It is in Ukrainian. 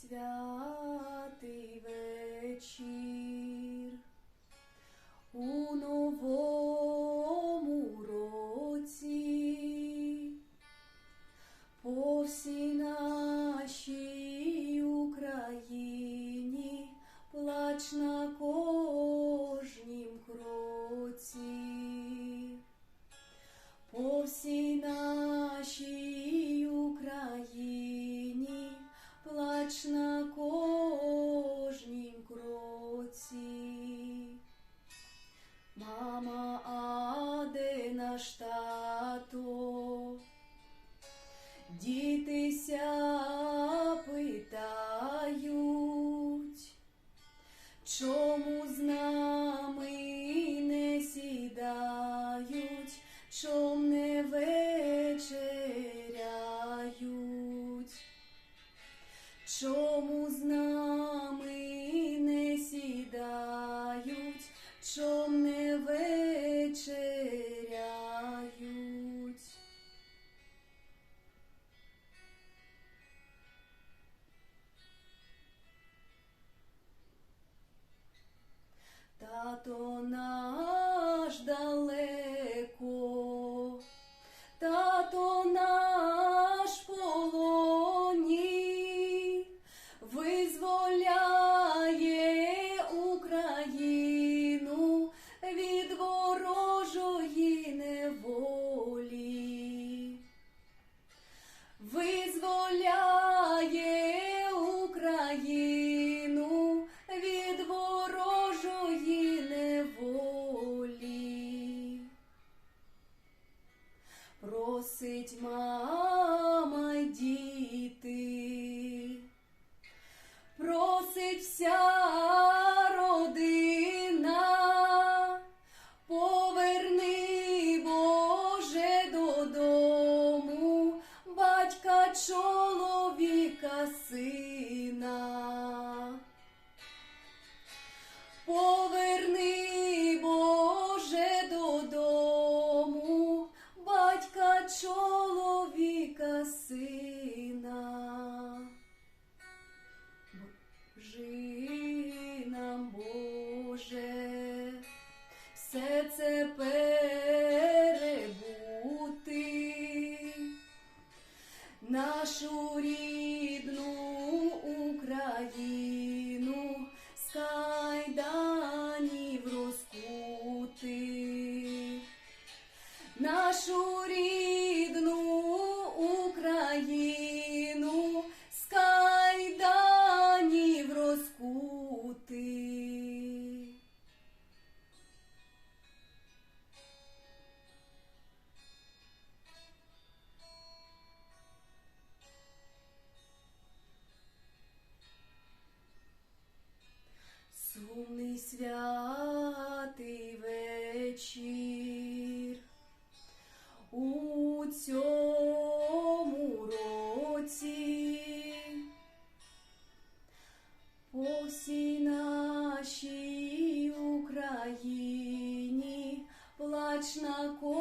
святий вечір у новому році по всій нашій Україні плач на кожнім кроці. По всій чому Визволяє Україну від ворожої неволі. Просить мама чоловіка сина. Поверни Боже додому, батька чоловіка сина. Божи нам, Боже, все це перебути, Україну з кайданів розкути, нашу рідну Сумний святий вечір. У цьому році по всій нашій Україні плач на кожнім